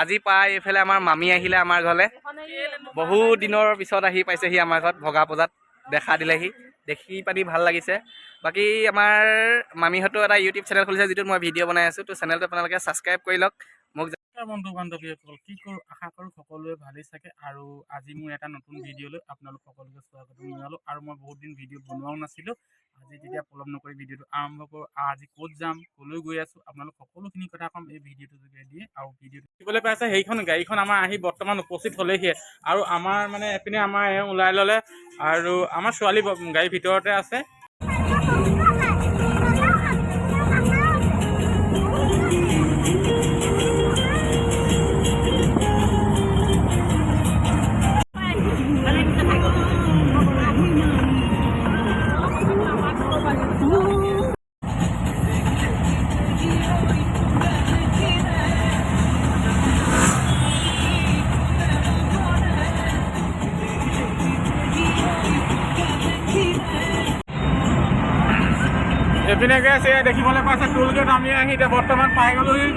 আজি পাই এইফালে আমাৰ মামী আহিলে আমাৰ ঘৰলৈ। বহু দিনৰ পিছত আহি পাইছেহি আমাৰ ঘৰত ভগা পূজাত। দেখা দিলেহি দেখি পানি ভাল লাগিছে। বাকী আমাৰ মামীহঁতো এটা ইউটিউব চেনেল খুলিছে যিটোত মই ভিডিঅ' বনাই আছোঁ। তো চেনেলটো আপোনালোকে ছাবস্ক্ৰাইব কৰি লওক। মোক বন্ধু বান্ধৱীসকল কি কৰোঁ আশা কৰোঁ সকলোৱে ভালেই চাগে। আৰু আজি মোৰ এটা নতুন ভিডিঅ' লৈ আপোনালোক সকলোকে স্বাগতম জনালোঁ। আৰু মই বহুত দিন ভিডিঅ' বনোৱাও নাছিলোঁ। আজি তেতিয়া পলম নকৰি ভিডিঅ'টো আৰম্ভ কৰোঁ। আজি ক'ত যাম, ক'লৈ গৈ আছোঁ, আপোনালোক সকলোখিনি কথা ক'ম এই ভিডিঅ'টো যোগেদি আৰু ভিডিঅ'টো দেখিবলৈ পাইছে, সেইখন গাড়ীখন আমাৰ আহি বৰ্তমান উপস্থিত হ'লেহিয়ে। আৰু আমাৰ মানে এপিনে আমাৰ এওঁ ওলাই ল'লে আৰু আমাৰ ছোৱালী গাড়ীৰ ভিতৰতে আছে। এইপিনে গৈ আছে দেখিবলৈ পাইছে টোল গেট আমি আহি এতিয়া বৰ্তমান পাই গ'লোহি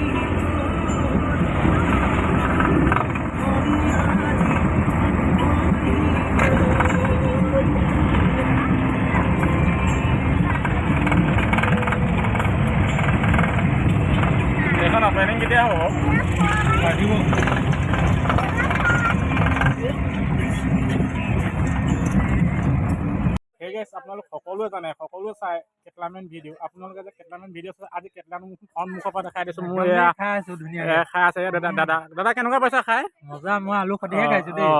এইখন অপেনিং কেতিয়া হ'ব লাগিব গাইছ আপোনালোক সকলোৱে জানে সকলোৱে চাই কেটলামেন ভিডিঅ' আপোনালোকে যে কেটলামেন ভিডিঅ' চাই আজি কেটলামেন সন্মুখৰ পৰা দেখাই দিছোঁ মোৰ এয়া খাই আছো ধুনীয়া এয়া খাই আছে এয়া দাদা দাদা দাদা কেনেকুৱা পাইছা খাই? মজা মই আলু সতিহে খাইছো দেই।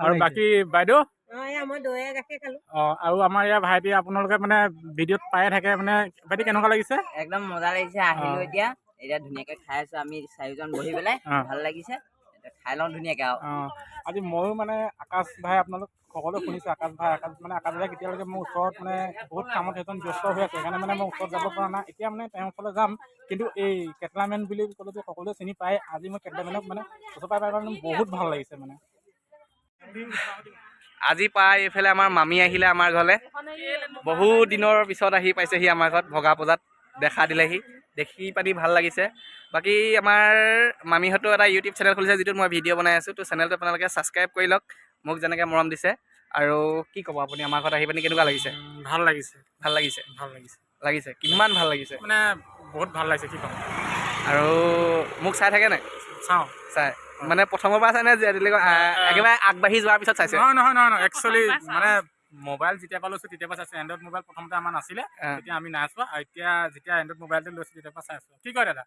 আৰু। বাকী বাইদেউ? অ এয়া মই দৈ গাখীৰ খালো। অ' আৰু আমাৰ ইয়াৰ ভাইটি আপোনালোকে মানে ভিডিঅ'ত পায়ে থাকে মানে ভাইটি কেনেকুৱা লাগিছে? একদম মজা লাগিছে আহিলো অ। এতিয়া এতিয়া ধুনীয়াকে খাই আছো আমি চাৰিজন বহি পেলাই অ। ভাল লাগিছে এতিয়া খাই লওঁ ধুনীয়াকে আৰু। অ' আজি ময়ো মানে আকাশ ভাই আপোনালোক সকলোৱে শুনিছে, আকাশ ভাই, আকাশ মানে আকাশ ভাই কেতিয়ালৈকে মোৰ ওচৰত মানে বহুত কামত এজন ব্যস্ত হৈ আছে, সেইকাৰণে মানে মই ওচৰত যাব পৰা নাই। এতিয়া মানে তেওঁৰ ওচৰলৈ যাম, কিন্তু এই কেটলামেন বুলি ক'লেতো সকলোৱে চিনি পায়, আজি মই কেটলামেনক মানে ওচৰ পাই পাই মানে বহুত ভালো লাগিছে মানে। আজি পাই এইফালে আমাৰ মামী আহিলে আমাৰ ঘৰলৈ। বহু দিনৰ পিছত আহি পাইছেহি আমাৰ ঘৰত, ভগা পূজাত দেখা দিলেহি, দেখি পানি ভালো লাগিছে। বাকী আমাৰ মামীহঁতো এটা ইউটিউব চেনেল খুলিছে, যিটোত মই ভিডিঅ' বনাই আছোঁ, তো চেনেলটো আপোনালোকে ছাবস্ক্ৰাইব কৰি লওক। মোক যেনেকৈ মৰম দিছে আৰু কি ক'ব আপুনি আমাৰ ঘৰত আহি পিনি কেনেকুৱা লাগিছে? ভালো লাগিছে। ভালো লাগিছে? ভালো লাগিছে। লাগিছে? কিমান ভালো লাগিছে? মানে বহুত ভালো লাগিছে কি ক'ম। আৰু মোক চাই থাকে নাই চাওঁ। চাই। মানে প্ৰথমৰ পৰা চাই নে যে একেবাৰে আগবাঢ়ি যোৱাৰ পিছত চাইছে? নহয় নহয় নহয় নহয় একচুৱেলি মানে মোবাইল যেতিয়াৰ পৰা লৈছোঁ তেতিয়াৰ পৰা চাইছোঁ। এণ্ড্ৰইড মোবাইল প্ৰথমতে আমাৰ নাছিলে। তেতিয়া আমি নাই চোৱা। আৰু এতিয়া যেতিয়া এণ্ড্ৰইড মোবাইলটো লৈছোঁ তেতিয়াৰ পৰা চাইছোঁ কি কয় দাদা?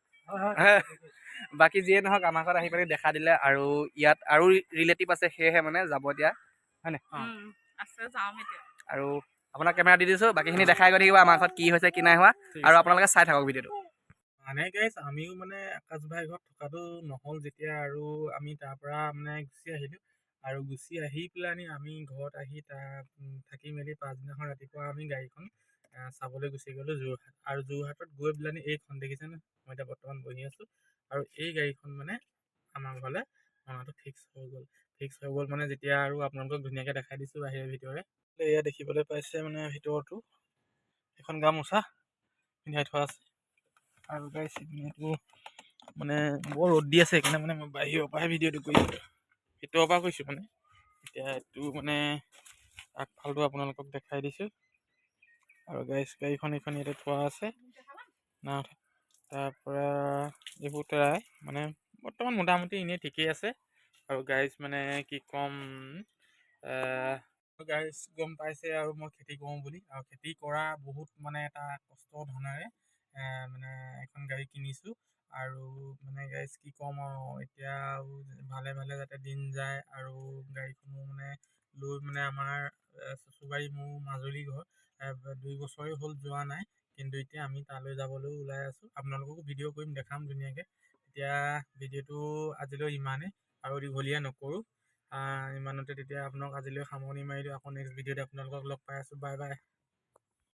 বাকী যিয়ে নহওক আমাৰ ঘৰত আহি পানি দেখা দিলে আৰু ইয়াত আৰু ৰিলেটিভ আছে সেয়েহে মানে যাব এতিয়া। হয়নে আৰু আপোনাক কেমেৰা দি দিছোঁ বাকীখিনি দেখাই গৈ থাকিব আমাৰ ঘৰত কি হৈছে কি নাই হোৱা। আৰু আপোনালোকে চাই থাকক ভিডিঅ'টো। মানে গাইজ আমিও মানে আকাশ ভাই ঘৰত থকাটো নহ'ল যেতিয়া আৰু আমি তাৰ পৰা মানে গুচি আহিলোঁ। আৰু গুচি আহি পেলানি আমি ঘৰত আহি উম, থাকি মেলি পাছদিনাখন ৰাতিপুৱা আমি গাড়ীখন চাবলৈ গুচি গ'লোঁ যোৰহাট। আৰু যোৰহাটত গৈ পেলানি এইখন দেখিছেনে? মই এতিয়া বৰ্তমান বহি আছোঁ। আৰু এই গাড়ীখন মানে আমাৰ ঘৰলৈ অনাটো ফিক্স হৈ গ'ল। ফিক্স হৈ গ'ল মানে যেতিয়া আৰু আপোনালোকক ধুনীয়াকৈ দেখাই দিছোঁ বাহিৰে ভিতৰে। এয়া দেখিবলৈ পাইছে মানে ভিতৰতো। এখন গামোচা পিন্ধাই থোৱা আছে। আৰু গাইছ এইটো মানে বৰ ৰ'দ দি আছে সেইকাৰণে মানে মই বাহিৰৰ পৰাহে ভিডিঅ'টো কৰিছোঁ ভিতৰৰ পৰা কৈছোঁ মানে। এতিয়া এইটো মানে আগফালটো আপোনালোকক দেখাই দিছোঁ। আৰু গাইছ গাড়ীখন এইখন ইয়াতে থোৱা আছে। না তাৰপৰা এইবোৰ তৰাই মানে বৰ্তমান মোটামুটি এনেই ঠিকেই আছে। আৰু গাইজ মানে কি ক'ম গাইজ গম পাইছে আৰু মই খেতি কৰোঁ বুলি। আৰু খেতি কৰা বহুত মানে এটা কষ্ট ধনেৰে। মানে এখন গাড়ী কিনিছোঁ আৰু মানে গাইজ কি ক'ম আৰু এতিয়া ভালে ভালে যাতে দিন যায় আৰু গাড়ীখনো মানে লৈ মানে আমাৰ চচুবাৰী মোৰ মাজুলী ঘৰ দুই বছৰেই হ'ল যোৱা নাই কিন্তু এতিয়া আমি তালৈ যাবলৈও ওলাই আছোঁ। আপোনালোককো ভিডিঅ' কৰিম দেখাম ধুনীয়াকৈ। এতিয়া ভিডিঅ'টো আজিলৈ ইমানেই আৰু দীঘলীয়া নকৰোঁ। ইমানতে তেতিয়া আপোনাক আজিলৈ সামৰণি মাৰি দিওঁ আকৌ নেক্সট ভিডিঅ'ত আপোনালোকক লগ পাই আছোঁ। Bye bye